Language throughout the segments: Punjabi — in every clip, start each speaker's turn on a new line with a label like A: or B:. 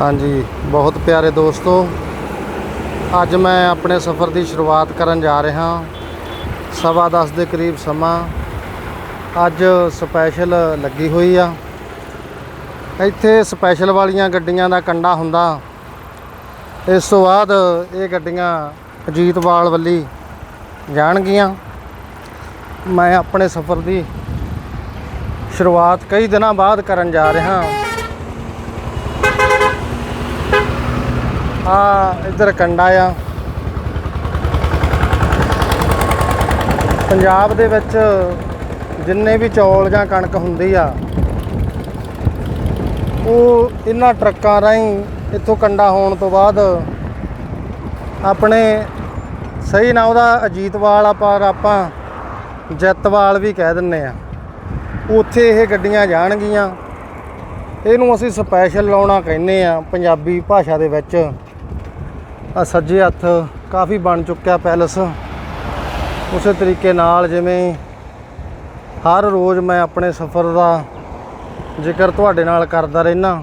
A: ਹਾਂਜੀ, ਬਹੁਤ ਪਿਆਰੇ ਦੋਸਤੋ, ਅੱਜ ਮੈਂ ਆਪਣੇ ਸਫ਼ਰ ਦੀ ਸ਼ੁਰੂਆਤ ਕਰਨ ਜਾ ਰਿਹਾ ਸਵਾ ਦਸ ਦੇ ਕਰੀਬ ਸਮਾਂ ਅੱਜ ਸਪੈਸ਼ਲ ਲੱਗੀ ਹੋਈ ਆ। ਇੱਥੇ ਸਪੈਸ਼ਲ ਵਾਲੀਆਂ ਗੱਡੀਆਂ ਦਾ ਕੰਡਾ ਹੁੰਦਾ। ਇਸ ਤੋਂ ਬਾਅਦ ਇਹ ਗੱਡੀਆਂ ਅਜੀਤਵਾਲ ਵੱਲੀ ਜਾਣਗੀਆਂ। ਮੈਂ ਆਪਣੇ ਸਫ਼ਰ ਦੀ ਸ਼ੁਰੂਆਤ ਕਈ ਦਿਨਾਂ ਬਾਅਦ ਕਰਨ ਜਾ ਰਿਹਾ ਆ ਇੱਧਰ ਕੰਡਾ ਆ। ਪੰਜਾਬ ਦੇ ਵਿੱਚ ਜਿੰਨੇ ਵੀ ਚੌਲ ਜਾਂ ਕਣਕ ਹੁੰਦੀ ਆ, ਉਹ ਇਹਨਾਂ ਟਰੱਕਾਂ ਰਾਹੀਂ ਇੱਥੋਂ ਕੰਡਾ ਹੋਣ ਤੋਂ ਬਾਅਦ ਆਪਣੇ ਸਹੀ ਨਾ ਉਹਦਾ ਅਜੀਤਵਾਲ ਆ, ਪਰ ਆਪਾਂ ਜੈਤਵਾਲ ਵੀ ਕਹਿ ਦਿੰਨੇ ਆ। ਉੱਥੇ ਇਹ ਗੱਡੀਆਂ ਜਾਣਗੀਆਂ। ਇਹਨੂੰ ਅਸੀਂ ਸਪੈਸ਼ਲ ਲਾਉਣਾ ਕਹਿੰਦੇ ਆ ਪੰਜਾਬੀ ਭਾਸ਼ਾ ਦੇ ਵਿੱਚ। ਆ ਸੱਜੇ ਹੱਥ ਕਾਫੀ ਬਣ ਚੁੱਕਿਆ ਪੈਲਸ। ਉਸੇ ਤਰੀਕੇ ਨਾਲ ਜਿਵੇਂ ਹਰ ਰੋਜ਼ ਮੈਂ ਆਪਣੇ ਸਫ਼ਰ ਦਾ ਜ਼ਿਕਰ ਤੁਹਾਡੇ ਨਾਲ ਕਰਦਾ ਰਹਿਣਾ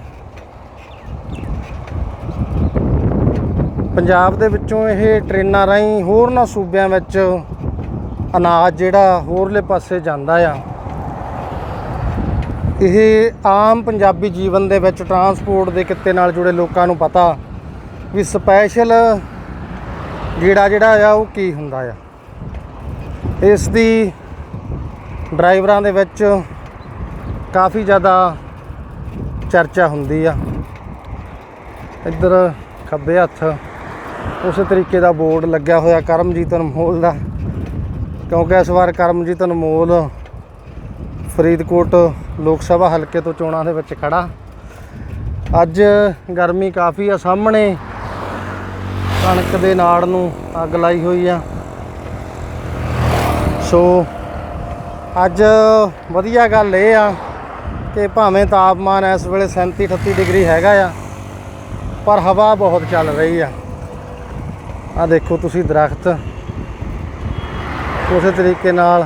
A: ਪੰਜਾਬ ਦੇ ਵਿੱਚੋਂ ਇਹ ਟ੍ਰੇਨਾਂ ਰਾਹੀਂ ਹੋਰਨਾਂ ਸੂਬਿਆਂ ਵਿੱਚ ਅਨਾਜ ਜਿਹੜਾ ਹੋਰਲੇ ਪਾਸੇ ਜਾਂਦਾ ਆ। ਇਹ ਆਮ ਪੰਜਾਬੀ ਜੀਵਨ ਦੇ ਵਿੱਚ ਟਰਾਂਸਪੋਰਟ ਦੇ ਕਿੱਤੇ ਨਾਲ ਜੁੜੇ ਲੋਕਾਂ ਨੂੰ ਪਤਾ। ਵੀ ਸਪੈਸ਼ਲ ਗੇੜਾ ਜਿਹੜਾ ਆ, ਉਹ ਕੀ ਹੁੰਦਾ ਆ? ਇਸ ਦੀ ਡਰਾਈਵਰਾਂ ਦੇ ਵਿੱਚ ਕਾਫੀ ਜ਼ਿਆਦਾ ਚਰਚਾ ਹੁੰਦੀ ਆ। ਇੱਧਰ ਖੱਬੇ ਹੱਥ ਉਸੇ ਤਰੀਕੇ ਦਾ ਬੋਰਡ ਲੱਗਿਆ ਹੋਇਆ ਕਰਮਜੀਤ ਅਨਮੋਲ ਦਾ, ਕਿਉਂਕਿ ਇਸ ਵਾਰ ਕਰਮਜੀਤ ਅਨਮੋਲ ਫਰੀਦਕੋਟ ਲੋਕ ਸਭਾ ਹਲਕੇ ਤੋਂ ਚੋਣਾਂ ਦੇ ਵਿੱਚ ਖੜਾ। ਅੱਜ ਗਰਮੀ ਕਾਫੀ ਆ ਸਾਹਮਣੇ। ਕਣਕ ਦੇ ਨਾੜ ਨੂੰ ਅੱਗ ਲਾਈ ਹੋਈ ਆ। ਸੋ, ਅੱਜ ਵਧੀਆ ਗੱਲ ਇਹ ਆ ਕਿ ਭਾਵੇਂ ਤਾਪਮਾਨ ਇਸ ਵੇਲੇ 37 38 ਡਿਗਰੀ ਹੈਗਾ ਆ, ਪਰ ਹਵਾ ਬਹੁਤ ਚੱਲ ਰਹੀ ਆ। ਆ ਦੇਖੋ ਤੁਸੀਂ ਦਰਖਤ। ਉਸੇ ਤਰੀਕੇ ਨਾਲ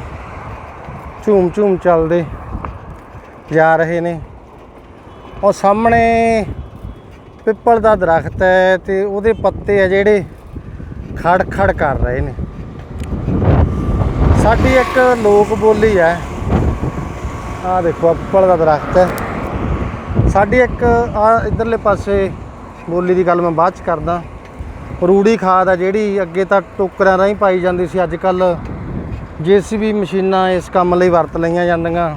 A: ਝੂਮ ਝੂਮ ਚੱਲਦੇ ਜਾ ਰਹੇ ਨੇ। ਉਹ ਸਾਹਮਣੇ ਪਿੱਪਲ ਦਾ ਦਰਖਤ ਹੈ ਤੇ ਉਹਦੇ ਪੱਤੇ ਆ ਜਿਹੜੇ ਖੜ ਖੜ ਕਰ ਰਹੇ ਨੇ। ਸਾਡੀ ਇੱਕ ਲੋਕ ਬੋਲੀ ਹੈ। ਆ ਦੇਖੋ ਪਿੱਪਲ ਦਾ ਦਰਖਤ ਹੈ। ਸਾਡੀ ਇੱਕ ਆ ਇਧਰਲੇ ਪਾਸੇ ਬੋਲੀ ਦੀ ਗੱਲ ਮੈਂ ਬਾਅਦ ਚ ਕਰਦਾ। ਰੂੜੀ ਖਾਦ ਆ ਜਿਹੜੀ ਅੱਗੇ ਤਾਂ ਟੋਕਰਿਆਂ ਰਾਹੀਂ ਪਾਈ ਜਾਂਦੀ ਸੀ ਅੱਜ ਕੱਲ ਜੀਸੀਬੀ ਮਸ਼ੀਨਾਂ ਇਸ ਕੰਮ ਲਈ ਵਰਤ ਲਈਆਂ ਜਾਂਦੀਆਂ।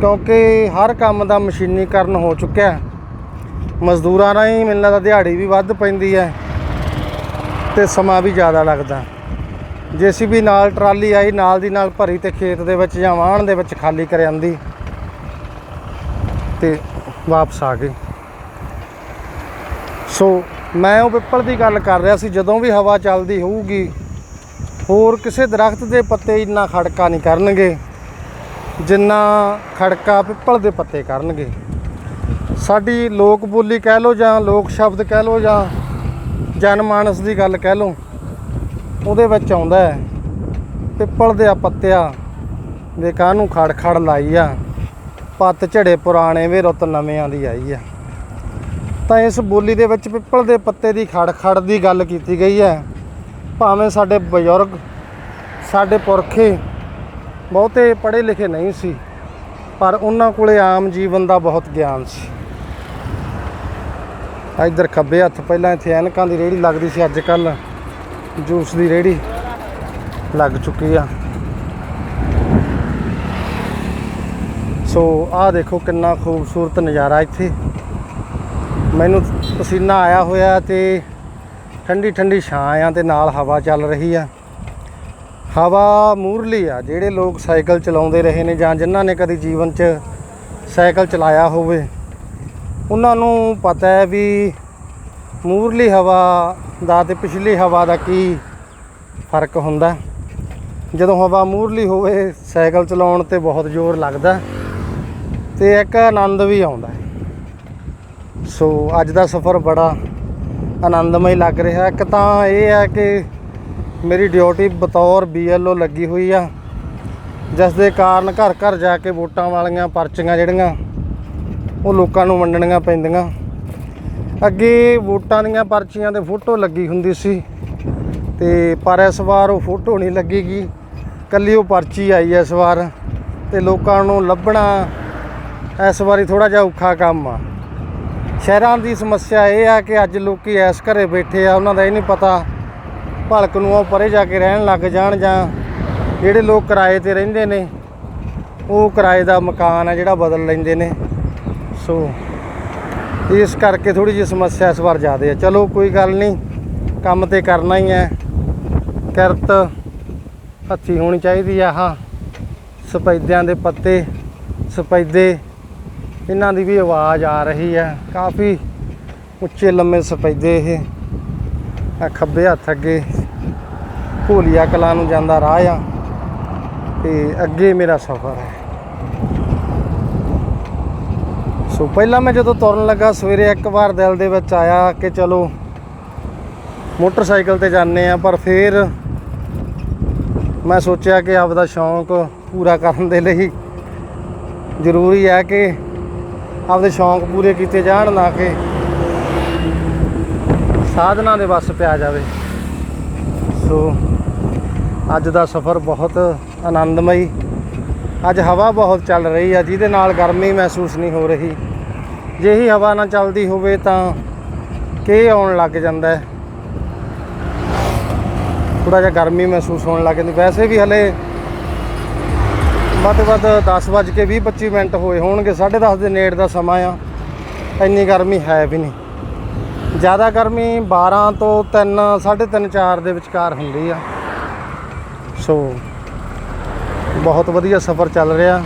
A: ਕਿਉਂਕਿ ਹਰ ਕੰਮ ਦਾ ਮਸ਼ੀਨੀਕਰਨ ਹੋ ਚੁੱਕਿਆ। ਹੈ। ਮਜ਼ਦੂਰਾਂ ਰਾਹੀਂ ਮੈਨੂੰ ਤਾਂ ਦਿਹਾੜੀ ਵੀ ਵੱਧ ਪੈਂਦੀ ਹੈ ਤੇ ਸਮਾਂ ਵੀ ਜ਼ਿਆਦਾ ਲੱਗਦਾ ਜੀਸੀਬੀ ਨਾਲ ਟਰਾਲੀ ਆਈ, ਨਾਲ ਦੀ ਨਾਲ ਭਰੀ ਤੇ ਖੇਤ ਦੇ ਵਿੱਚ ਜਾਂ ਵਾਹਣ ਦੇ ਵਿੱਚ ਖਾਲੀ ਕਰ ਜਾਂਦੀ ਤੇ ਵਾਪਸ ਆ ਗਈ ਸੋ ਮੈਂ ਉਹ ਪਿੱਪਲ ਦੀ ਗੱਲ ਕਰ ਰਿਹਾ ਸੀ, ਜਦੋਂ ਵੀ ਹਵਾ ਚੱਲਦੀ ਹੋਊਗੀ, ਹੋਰ ਕਿਸੇ ਦਰਖਤ ਦੇ ਪੱਤੇ ਇੰਨਾ ਖੜਕਾ ਨਹੀਂ ਕਰਨਗੇ ਜਿੰਨਾ ਖੜਕਾ ਪਿੱਪਲ ਦੇ ਪੱਤੇ ਕਰਨਗੇ ਸਾਡੀ ਲੋਕ ਬੋਲੀ ਕਹਿ ਲਓ ਜਾਂ ਲੋਕ ਸ਼ਬਦ ਕਹਿ ਲਓ ਜਾਂ ਜਨ ਮਾਨਸ ਦੀ ਗੱਲ ਕਹਿ ਲਓ, ਉਹਦੇ ਵਿੱਚ ਆਉਂਦਾ ਹੈ, ਪਿੱਪਲ ਦੇ ਆ ਪੱਤਿਆ ਦੇ ਕਾਹ ਨੂੰ ਖੜ ਖੜ ਲਾਈ ਆ, ਪੱਤ ਝੜੇ ਪੁਰਾਣੇ ਵੇ ਰੁੱਤ ਨਵਿਆਂ ਦੀ ਆਈ ਆ। ਤਾਂ ਇਸ ਬੋਲੀ ਦੇ ਵਿੱਚ ਪਿੱਪਲ ਦੇ ਪੱਤੇ ਦੀ ਖੜ ਖੜ ਦੀ ਗੱਲ ਕੀਤੀ ਗਈ ਹੈ। ਭਾਵੇਂ ਸਾਡੇ ਬਜ਼ੁਰਗ, ਸਾਡੇ ਪੁਰਖੇ ਬਹੁਤੇ ਪੜ੍ਹੇ ਲਿਖੇ ਨਹੀਂ ਸੀ, ਪਰ ਉਹਨਾਂ ਕੋਲੇ ਆਮ ਜੀਵਨ ਦਾ ਬਹੁਤ ਗਿਆਨ ਸੀ। ਇੱਧਰ ਖੱਬੇ ਹੱਥ ਪਹਿਲਾਂ ਇੱਥੇ ਐਨਕਾਂ ਦੀ ਰੇੜੀ ਲੱਗਦੀ ਸੀ ਅੱਜ ਕੱਲ ਜੂਸ ਦੀ ਰੇੜੀ ਲੱਗ ਚੁੱਕੀ ਆ। ਸੋ ਆਹ ਦੇਖੋ ਕਿੰਨਾ ਖੂਬਸੂਰਤ ਨਜ਼ਾਰਾ ਇੱਥੇ। ਮੈਨੂੰ ਪਸੀਨਾ ਆਇਆ ਹੋਇਆ ਤੇ ਠੰਡੀ ਠੰਡੀ ਛਾਂ ਆ ਤੇ ਨਾਲ ਹਵਾ ਚੱਲ ਰਹੀ ਆ। ਹਵਾ ਮੂਰਲੀ ਆ, ਜਿਹੜੇ ਲੋਕ ਸਾਈਕਲ ਚਲਾਉਂਦੇ ਰਹੇ ਨੇ ਜਾਂ ਜਿਨ੍ਹਾਂ ਨੇ ਕਦੀ ਜੀਵਨ 'ਚ ਸਾਈਕਲ ਚਲਾਇਆ ਹੋਵੇ। ਉਹਨਾਂ ਨੂੰ ਪਤਾ ਹੈ ਵੀ ਮੂਰਲੀ ਹਵਾ ਦਾ ਤੇ ਪਿਛਲੀ ਹਵਾ ਦਾ ਕੀ ਫ਼ਰਕ ਹੁੰਦਾ ਜਦੋਂ ਹਵਾ ਮੂਰਲੀ ਹੋਵੇ, ਸਾਈਕਲ ਚਲਾਉਣ ਤੇ ਬਹੁਤ ਜ਼ੋਰ ਲੱਗਦਾ ਤੇ ਇੱਕ ਆਨੰਦ ਵੀ ਆਉਂਦਾ ਸੋ ਅੱਜ ਦਾ ਸਫ਼ਰ ਬੜਾ ਆਨੰਦਮਈ ਲੱਗ ਰਿਹਾ ਇੱਕ ਤਾਂ ਇਹ ਹੈ ਕਿ ਮੇਰੀ ਡਿਊਟੀ ਬਤੌਰ ਬੀਐਲਓ ਲੱਗੀ ਹੋਈ ਆ, ਜਿਸ ਦੇ ਕਾਰਨ ਘਰ ਘਰ ਜਾ ਕੇ ਵੋਟਾਂ ਵਾਲੀਆਂ ਪਰਚੀਆਂ ਜਿਹੜੀਆਂ ਉਹ ਲੋਕਾਂ ਨੂੰ ਵੰਡਣੀਆਂ ਪੈਂਦੀਆਂ। ਅੱਗੇ ਵੋਟਾਂ ਦੀਆਂ ਪਰਚੀਆਂ ਤੇ ਫੋਟੋ ਲੱਗੀ ਹੁੰਦੀ ਸੀ, ਤੇ ਪਰ ਇਸ ਵਾਰ ਉਹ ਫੋਟੋ ਨਹੀਂ ਲੱਗੇਗੀ। ਕੱਲੀ ਉਹ ਪਰਚੀ ਆਈ ਇਸ ਵਾਰ, ਤੇ ਲੋਕਾਂ ਨੂੰ ਲੱਭਣਾ ਇਸ ਵਾਰੀ ਥੋੜਾ ਜਿਹਾ ਔਖਾ ਕੰਮ ਆ। ਸ਼ਹਿਰਾਂ ਦੀ ਸਮੱਸਿਆ ਇਹ ਆ ਕਿ ਅੱਜ ਲੋਕੀ ਐਸ ਘਰੇ ਬੈਠੇ ਆ, ਉਹਨਾਂ ਦਾ ਇਹ ਨਹੀਂ ਪਤਾ ਭਲਕ ਨੂੰ ਉਹ ਪਰੇ ਜਾ ਕੇ ਰਹਿਣ ਲੱਗ ਜਾਣ ਜਾਂ ਜਿਹੜੇ ਲੋਕ ਕਿਰਾਏ ਤੇ ਰਹਿੰਦੇ ਨੇ, ਉਹ ਕਿਰਾਏ ਦਾ ਮਕਾਨ ਆ ਜਿਹੜਾ ਬਦਲ ਲੈਂਦੇ ਨੇ। ਸੋ ਇਸ ਕਰਕੇ ਥੋੜੀ ਜਿਹੀ ਸਮੱਸਿਆ ਇਸ ਵਾਰ ਜ਼ਿਆਦਾ ਹੈ ਚਲੋ ਕੋਈ ਗੱਲ ਨਹੀਂ, ਕੰਮ ਤੇ ਕਰਨਾ ਹੀ ਹੈ। ਕਿਰਤ ਹੱਥੀ ਹੋਣੀ ਚਾਹੀਦੀ ਆ ਹਾਂ। ਸਪੈਦਿਆਂ ਦੇ ਪੱਤੇ, ਸਪੈਦੇ, ਇਹਨਾਂ ਦੀ ਵੀ ਆਵਾਜ਼ ਆ ਰਹੀ ਹੈ। ਕਾਫੀ ਉੱਚੇ ਲੰਮੇ ਸਪੈਦੇ ਇਹ ਖੱਬੇ ਹੱਥ ਅੱਗੇ ਭੋਲੀਆ ਕਲਾਂ ਨੂੰ ਜਾਂਦਾ ਰਾਹ ਆ। ਤੇ ਅੱਗੇ ਮੇਰਾ ਸਫ਼ਰ ਹੈ। ਸੋ ਪਹਿਲਾਂ ਮੈਂ ਜਦੋਂ ਤੁਰਨ ਲੱਗਾ, ਸਵੇਰੇ ਇੱਕ ਵਾਰ ਦਿਲ ਦੇ ਵਿੱਚ ਆਇਆ ਕਿ ਚਲੋ ਮੋਟਰਸਾਈਕਲ ਤੇ ਜਾਂਦੇ ਆ ਪਰ ਫਿਰ ਮੈਂ ਸੋਚਿਆ ਕਿ ਆਪਦਾ ਸ਼ੌਂਕ ਪੂਰਾ ਕਰਨ ਦੇ ਲਈ ਜ਼ਰੂਰੀ ਹੈ ਕਿ ਆਪਦੇ ਸ਼ੌਂਕ ਪੂਰੇ ਕੀਤੇ ਜਾਣ, ਨਾ ਕਿ ਸਾਧਨਾ ਦੇ ਵੱਸ ਪਿਆ ਜਾਵੇ। ਸੋ ਅੱਜ ਦਾ ਸਫ਼ਰ ਬਹੁਤ ਆਨੰਦਮਈ ਅੱਜ ਹਵਾ ਬਹੁਤ ਚੱਲ ਰਹੀ ਆ, ਜਿਹਦੇ ਨਾਲ ਗਰਮੀ ਮਹਿਸੂਸ ਨਹੀਂ ਹੋ ਰਹੀ। ਜੇ ਹੀ ਹਵਾ ਨਾ ਚੱਲਦੀ ਹੋਵੇ ਤਾਂ ਕੇ ਆਉਣ ਲੱਗ ਜਾਂਦਾ ਹੈ? ਥੋੜਾ ਜਿਹਾ ਗਰਮੀ ਮਹਿਸੂਸ ਹੋਣ ਲੱਗ ਜਾਂਦੀ। ਵੈਸੇ ਵੀ ਹਲੇ ਵੱਧ ਵੱਧ 10 ਵੱਜ ਕੇ 20 25 ਮਿੰਟ ਹੋਏ ਹੋਣਗੇ 10:30 ਦੇ ਨੇੜ ਦਾ ਸਮਾਂ ਆ। ਇੰਨੀ ਗਰਮੀ ਹੈ ਵੀ ਨਹੀਂ। ਜ਼ਿਆਦਾ ਗਰਮੀ 12 ਤੋਂ 3 3:30 4 ਦੇ ਵਿਚਕਾਰ ਹੁੰਦੀ ਆ। ਸੋ ਬਹੁਤ ਵਧੀਆ ਸਫ਼ਰ ਚੱਲ ਰਿਹਾ।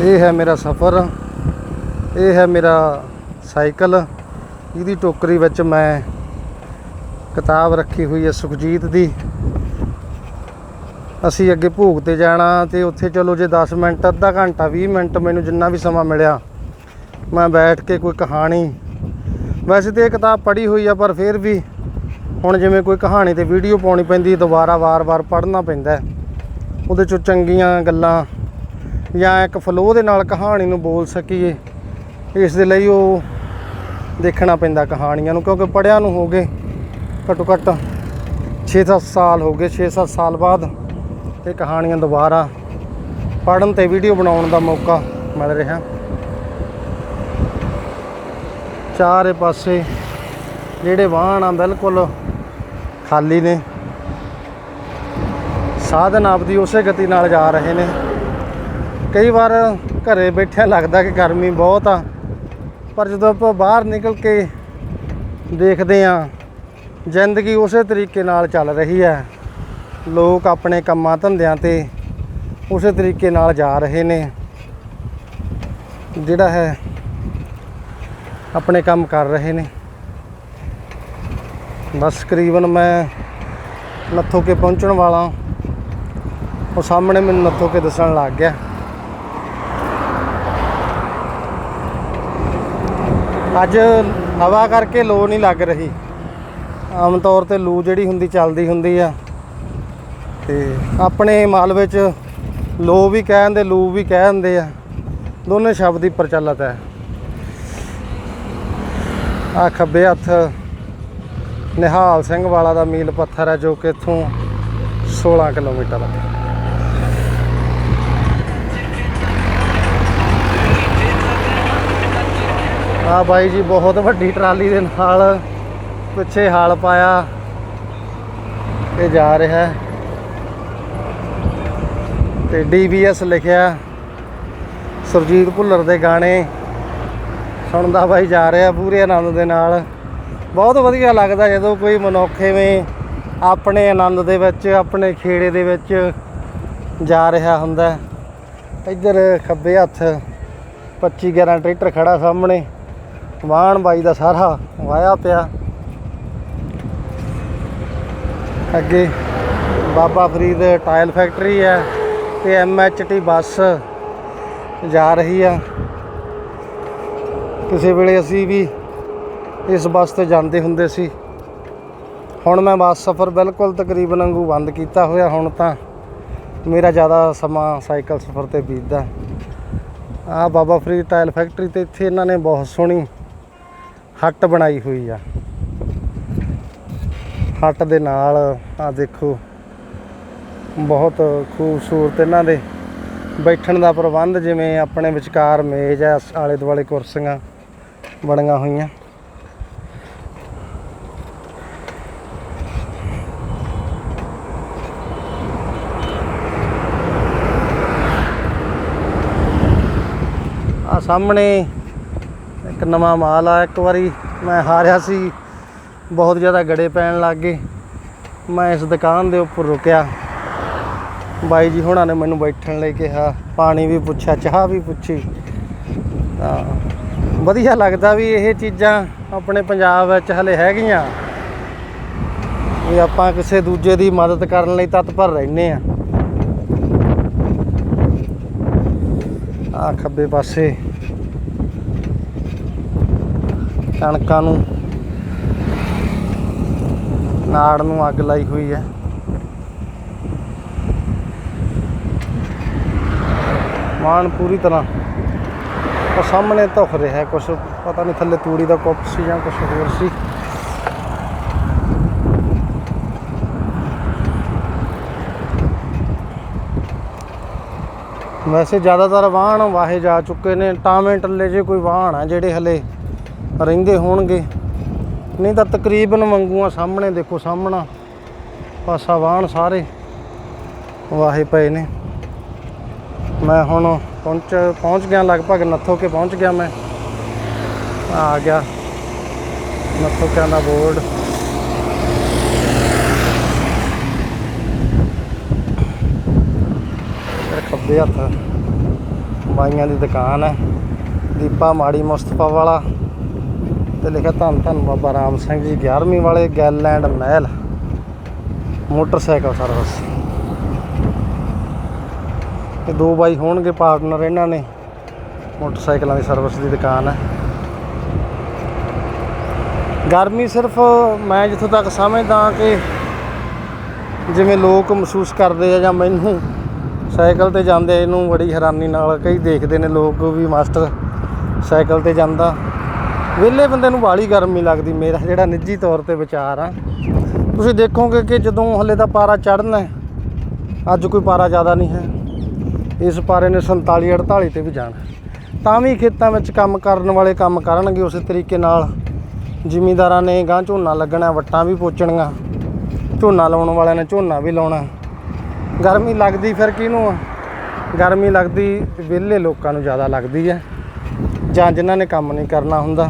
A: ਇਹ ਹੈ ਮੇਰਾ ਸਫ਼ਰ। ਇਹ ਹੈ ਮੇਰਾ ਸਾਈਕਲ। ਇਹਦੀ ਟੋਕਰੀ ਵਿੱਚ ਮੈਂ ਕਿਤਾਬ ਰੱਖੀ ਹੋਈ ਹੈ ਸੁਖਜੀਤ ਦੀ। ਅਸੀਂ ਅੱਗੇ ਭੋਗ ਤੇ ਜਾਣਾ ਤੇ ਉੱਥੇ ਚਲੋ ਜੇ 10 ਮਿੰਟ, ਅੱਧਾ ਘੰਟਾ 20 ਮਿੰਟ ਮੈਨੂੰ ਜਿੰਨਾ ਵੀ ਸਮਾਂ ਮਿਲਿਆ, ਮੈਂ ਬੈਠ ਕੇ ਕੋਈ ਕਹਾਣੀ। ਵੈਸੇ ਤੇ ਇਹ ਕਿਤਾਬ ਪੜ੍ਹੀ ਹੋਈ ਆ, ਪਰ ਫਿਰ ਵੀ ਹੁਣ ਜਿਵੇਂ ਕੋਈ ਕਹਾਣੀ ਤੇ ਵੀਡੀਓ ਪਾਉਣੀ ਪੈਂਦੀ, ਦੁਬਾਰਾ ਵਾਰ-ਵਾਰ ਪੜ੍ਹਨਾ ਪੈਂਦਾ ਉਹਦੇ ਚੋਂ ਚੰਗੀਆਂ ਗੱਲਾਂ ਜਾਂ ਇੱਕ ਫਲੋ ਦੇ ਨਾਲ ਕਹਾਣੀ ਨੂੰ ਬੋਲ ਸਕੀਏ, ਇਸ ਦੇ ਲਈ ਉਹ ਦੇਖਣਾ ਪੈਂਦਾ ਕਹਾਣੀਆਂ ਨੂੰ, ਕਿਉਂਕਿ ਪੜਿਆ ਨੂੰ ਹੋ ਗਏ ਘੱਟੋ ਘੱਟ 6-7 ਸਾਲ ਹੋ ਗਏ 6-7 ਸਾਲ ਬਾਅਦ ਇਹ ਕਹਾਣੀਆਂ ਦੁਬਾਰਾ ਪੜਨ ਤੇ ਵੀਡੀਓ ਬਣਾਉਣ ਦਾ ਮੌਕਾ ਮਿਲ ਰਿਹਾ। ਚਾਰੇ ਪਾਸੇ ਜਿਹੜੇ ਵਾਹਨ ਆ ਬਿਲਕੁਲ ਖਾਲੀ ਨੇ। ਸਾਧਨ ਆਪਦੀ ਉਸੇ ਗਤੀ ਨਾਲ ਜਾ ਰਹੇ ਨੇ। ਕਈ ਵਾਰ ਘਰੇ ਬੈਠਿਆਂ ਲੱਗਦਾ ਕਿ ਗਰਮੀ ਬਹੁਤ ਆ, ਪਰ ਜਦੋਂ ਆਪਾਂ ਬਾਹਰ ਨਿਕਲ ਕੇ ਦੇਖਦੇ ਆ ਜ਼ਿੰਦਗੀ ਉਸੇ ਤਰੀਕੇ ਨਾਲ ਚੱਲ ਰਹੀ ਹੈ। ਲੋਕ ਆਪਣੇ ਕੰਮਾਂ ਧੰਦਿਆਂ ਤੇ ਉਸੇ ਤਰੀਕੇ ਨਾਲ ਜਾ ਰਹੇ ਨੇ। ਜਿਹੜਾ ਹੈ, ਆਪਣੇ ਕੰਮ ਕਰ ਰਹੇ ਨੇ। ਬਸ ਕਰੀਬਨ ਮੈਂ ਨੱਥੋ ਕੇ ਪਹੁੰਚਣ ਵਾਲਾ ਉਹ ਸਾਹਮਣੇ ਮੈਨੂੰ ਨੱਥੋ ਕੇ ਦੱਸਣ ਲੱਗ ਗਿਆ। ਅੱਜ ਹਵਾ ਕਰਕੇ ਲੋ ਨਹੀਂ ਲੱਗ ਰਹੀ। ਆਮ ਤੌਰ ਤੇ ਲੂ ਜਿਹੜੀ ਹੁੰਦੀ ਚੱਲਦੀ ਹੁੰਦੀ ਆ। ਤੇ ਆਪਣੇ ਮਾਲਵੇ ਚ ਲੋ ਵੀ ਕਹਿੰਦੇ, ਲੂ ਵੀ ਕਹਿੰਦੇ ਆ। ਦੋਨੇ ਸ਼ਬਦ ਹੀ ਪ੍ਰਚਲਿਤ ਹੈ। ਆ ਖੱਬੇ ਹੱਥ ਨਿਹਾਲ ਸਿੰਘ ਵਾਲਾ ਦਾ ਮੀਲ ਪੱਥਰ ਹੈ ਜੋ ਕਿ ਇੱਥੋਂ 16 ਕਿਲੋਮੀਟਰ ਹੈ। ਆ ਬਾਈ ਜੀ, ਬਹੁਤ ਵੱਡੀ ਟਰਾਲੀ ਦੇ ਨਾਲ ਪਿੱਛੇ ਹਾਲ ਪਾਇਆ। ਇਹ ਜਾ ਰਿਹਾ। ਹੈ ਤੇ ਡੀਵੀਐਸ ਲਿਖਿਆ। ਸੁਰਜੀਤ ਭੁੱਲਰ ਦੇ ਗਾਣੇ। ਸੁਣਦਾ ਬਾਈ ਜਾ ਰਿਹਾ ਪੂਰੇ ਆਨੰਦ ਦੇ ਨਾਲ। ਬਹੁਤ ਵਧੀਆ ਲੱਗਦਾ ਜਦੋਂ ਕੋਈ ਮਨੁੱਖ ਐਵੇਂ ਆਪਣੇ ਆਨੰਦ ਦੇ ਵਿੱਚ, ਆਪਣੇ ਖੇੜੇ ਦੇ ਵਿੱਚ ਜਾ ਰਿਹਾ ਹੁੰਦਾ। ਇੱਧਰ ਖੱਬੇ ਹੱਥ 25 11 ਟਰੈਕਟਰ ਖੜਾ ਸਾਹਮਣੇ। ਵਾਹਣ ਬਾਈ ਦਾ ਸਾਰਾ ਵਾਇਆ ਪਿਆ। ਅੱਗੇ ਬਾਬਾ ਫਰੀਦ ਟਾਇਲ ਫੈਕਟਰੀ ਹੈ ਤੇ ਐਮਐਚਟੀ ਬੱਸ ਜਾ ਰਹੀ ਆ। ਕਿਸੇ ਵੇਲੇ ਅਸੀਂ ਵੀ ਇਸ ਬੱਸ ਤੇ ਜਾਂਦੇ ਹੁੰਦੇ ਸੀ। ਹੁਣ ਮੈਂ ਬੱਸ ਸਫ਼ਰ ਬਿਲਕੁਲ ਤਕਰੀਬਨ ਵਾਂਗੂ ਬੰਦ ਕੀਤਾ ਹੋਇਆ, ਹੁਣ ਤਾਂ ਮੇਰਾ ਜ਼ਿਆਦਾ ਸਮਾਂ ਸਾਈਕਲ ਸਫ਼ਰ ਤੇ ਬੀਤਦਾ। ਆ ਬਾਬਾ ਫਰੀਦ ਟਾਇਲ ਫੈਕਟਰੀ ਤੇ ਇੱਥੇ ਇਹਨਾਂ ਨੇ ਬਹੁਤ ਸੋਹਣੀ ਹੱਟ ਬਣਾਈ ਹੋਈ ਆ। ਹੱਟ ਦੇ ਨਾਲ ਆ ਦੇਖੋ, ਬਹੁਤ ਖੂਬਸੂਰਤ ਇਹਨਾਂ ਦੇ ਬੈਠਣ ਦਾ ਪ੍ਰਬੰਧ, ਜਿਵੇਂ ਆਪਣੇ ਵਿਚਕਾਰ ਮੇਜ਼ ਆ ਆਲੇ ਦੁਆਲੇ ਕੁਰਸੀਆਂ ਬਣੀਆਂ ਹੋਈਆਂ। ਆ ਸਾਹਮਣੇ ਇੱਕ ਨਵਾਂ ਮਾਲ ਆ, ਇੱਕ ਵਾਰੀ ਮੈਂ ਹਾਰਿਆ ਸੀ। ਬਹੁਤ ਜ਼ਿਆਦਾ ਗੜੇ ਪੈਣ ਲੱਗ ਗਏ। ਮੈਂ ਇਸ ਦੁਕਾਨ ਦੇ ਉੱਪਰ ਰੁਕਿਆ। ਬਾਈ ਜੀ ਹੁਣਾਂ ਨੇ ਮੈਨੂੰ ਬੈਠਣ ਲਈ ਕਿਹਾ। ਪਾਣੀ ਵੀ ਪੁੱਛਿਆ, ਚਾਹ ਵੀ ਪੁੱਛੀ। ਤਾਂ ਵਧੀਆ ਲੱਗਦਾ ਵੀ ਇਹ ਚੀਜ਼ਾਂ ਆਪਣੇ ਪੰਜਾਬ ਵਿੱਚ ਹਲੇ ਹੈਗੀਆਂ। ਵੀ ਆਪਾਂ ਕਿਸੇ ਦੂਜੇ ਦੀ ਮਦਦ ਕਰਨ ਲਈ ਤਤਪਰ ਰਹਿੰਦੇ ਆ ਆ ਖੱਬੇ ਪਾਸੇ ਕਣਕਾਂ ਨੂੰ ਨਾੜ ਨੂੰ ਅੱਗ ਲਾਈ ਹੋਈ ਹੈ। ਮਾਨ ਪੂਰੀ ਤਰ੍ਹਾਂ ਉਹ ਸਾਹਮਣੇ ਧੁਖ ਰਿਹਾ ਕੁਝ ਪਤਾ ਨਹੀਂ ਥੱਲੇ ਤੂੜੀ ਦਾ ਕੁੱਪ ਸੀ ਜਾਂ ਕੁਝ ਹੋਰ ਸੀ। ਵੈਸੇ ਜ਼ਿਆਦਾਤਰ ਵਾਹਣ ਵਾਹੇ ਜਾ ਚੁੱਕੇ ਨੇ ਟਾਵੇਂ ਟੱਲੇ ਜੇ ਕੋਈ ਵਾਹਣ ਆ ਜਿਹੜੇ ਹਲੇ ਰਹਿੰਦੇ ਹੋਣਗੇ। ਨਹੀਂ ਤਾਂ ਤਕਰੀਬਨ ਮੰਗੂਆਂ ਸਾਹਮਣੇ ਦੇਖੋ ਸਾਹਮਣਾ, ਪਾਸਾ ਵਾਹਣ ਸਾਰੇ ਵਾਹੇ ਪਏ ਨੇ। ਮੈਂ ਹੁਣ ਪਹੁੰਚ ਪਹੁੰਚ ਗਿਆ, ਲਗਭਗ ਨੱਥੋ ਕੇ ਪਹੁੰਚ ਗਿਆ ਮੈਂ। ਆ ਗਿਆ ਨੱਥੋ ਕਿਆਂ ਦਾ ਬੋਰਡ। ਖੱਬੇ ਹੱਥ ਬਾਈਆਂ ਦੀ ਦੁਕਾਨ ਹੈ। ਦੀਪਾ ਮਾੜੀ ਮੁਸਤਫਾ ਵਾਲਾ। ਤੇ ਲਿਖਿਆ ਧੰਨ ਧੰਨ ਬਾਬਾ ਰਾਮ ਸਿੰਘ ਜੀ 11ਵੀਂ ਵਾਲੇ ਗੈਲ ਗੈਲੈਂਡ ਮਹਿਲ ਮੋਟਰਸਾਈਕਲ ਸਰਵਿਸ ਇਹ ਦੋ ਬਾਈ ਹੋਣਗੇ ਪਾਰਟਨਰ ਇਹਨਾਂ ਨੇ, ਮੋਟਰਸਾਈਕਲਾਂ ਦੀ ਸਰਵਿਸ ਦੀ ਦੁਕਾਨ ਹੈ। ਗਰਮੀ ਸਿਰਫ ਮੈਂ ਜਿੱਥੋਂ ਤੱਕ ਸਮਝਦਾ ਕਿ ਜਿਵੇਂ ਲੋਕ ਮਹਿਸੂਸ ਕਰਦੇ ਆ ਜਾਂ ਮੈਨੂੰ ਸਾਈਕਲ ਤੇ ਜਾਂਦੇ ਇਹਨੂੰ ਬੜੀ ਹੈਰਾਨੀ ਨਾਲ ਕਈ ਦੇਖਦੇ ਨੇ ਲੋਕ ਵੀ ਮਾਸਟਰ ਸਾਈਕਲ ਤੇ ਜਾਂਦਾ। ਵਿਹਲੇ ਬੰਦੇ ਨੂੰ ਬਾਹਲੀ ਗਰਮੀ ਲੱਗਦੀ, ਮੇਰਾ ਜਿਹੜਾ ਨਿੱਜੀ ਤੌਰ ਤੇ ਵਿਚਾਰ ਆ। ਤੁਸੀਂ ਦੇਖੋਗੇ ਕਿ ਜਦੋਂ ਹਲੇ ਤਾਂ ਪਾਰਾ ਚੜ੍ਹਨਾ ਹੈ, ਅੱਜ ਕੋਈ ਪਾਰਾ ਜ਼ਿਆਦਾ ਨਹੀਂ ਹੈ। ਇਸ ਪਾਰੇ ਨੇ 47 48 ਤੇ ਵੀ ਜਾਣਾ ਤਾਂ ਵੀ ਖੇਤਾਂ ਵਿੱਚ ਕੰਮ ਕਰਨ ਵਾਲੇ ਕੰਮ ਕਰਨਗੇ, ਉਸੇ ਤਰੀਕੇ ਨਾਲ ਜ਼ਿਮੀਂਦਾਰਾਂ ਨੇ ਗਾਂ ਝੋਨਾ ਲੱਗਣਾ, ਵੱਟਾਂ ਵੀ ਪੋਚਣੀਆਂ, ਝੋਨਾ ਲਾਉਣ ਵਾਲਿਆਂ ਨੇ ਝੋਨਾ ਵੀ ਲਾਉਣਾ। ਗਰਮੀ ਲੱਗਦੀ ਫਿਰ ਕਿਹਨੂੰ ਆ? ਗਰਮੀ ਲੱਗਦੀ ਵਿਹਲੇ ਲੋਕਾਂ ਨੂੰ ਜ਼ਿਆਦਾ ਲੱਗਦੀ ਹੈ। ਜਾਂ ਜਿਨ੍ਹਾਂ ਨੇ ਕੰਮ ਨਹੀਂ ਕਰਨਾ ਹੁੰਦਾ।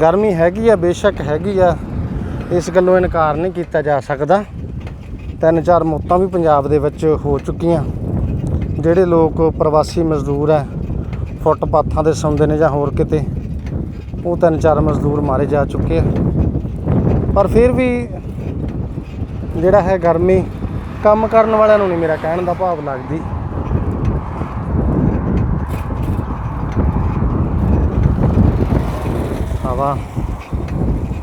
A: ਗਰਮੀ ਹੈਗੀ ਆ, ਬੇਸ਼ੱਕ ਹੈਗੀ ਆ। ਇਸ ਗੱਲੋਂ ਇਨਕਾਰ ਨਹੀਂ ਕੀਤਾ ਜਾ ਸਕਦਾ। ਤਿੰਨ ਚਾਰ ਮੌਤਾਂ ਵੀ ਪੰਜਾਬ ਦੇ ਵਿੱਚ ਹੋ ਚੁੱਕੀਆਂ। ਜਿਹੜੇ ਲੋਕ ਪ੍ਰਵਾਸੀ ਮਜ਼ਦੂਰ ਆ, ਫੁੱਟਪਾਥਾਂ ਤੇ ਸੌਂਦੇ ਨੇ ਜਾਂ ਹੋਰ ਕਿਤੇ, ਉਹ ਤਿੰਨ ਚਾਰ ਮਜ਼ਦੂਰ ਮਾਰੇ ਜਾ ਚੁੱਕੇ ਆ। ਪਰ ਫਿਰ ਵੀ ਜਿਹੜਾ ਹੈ ਗਰਮੀ, ਕੰਮ ਕਰਨ ਵਾਲਿਆਂ ਨੂੰ ਨਹੀਂ ਮੇਰਾ ਕਹਿਣ ਦਾ ਭਾਵ ਲੱਗਦੀ। ਹਵਾ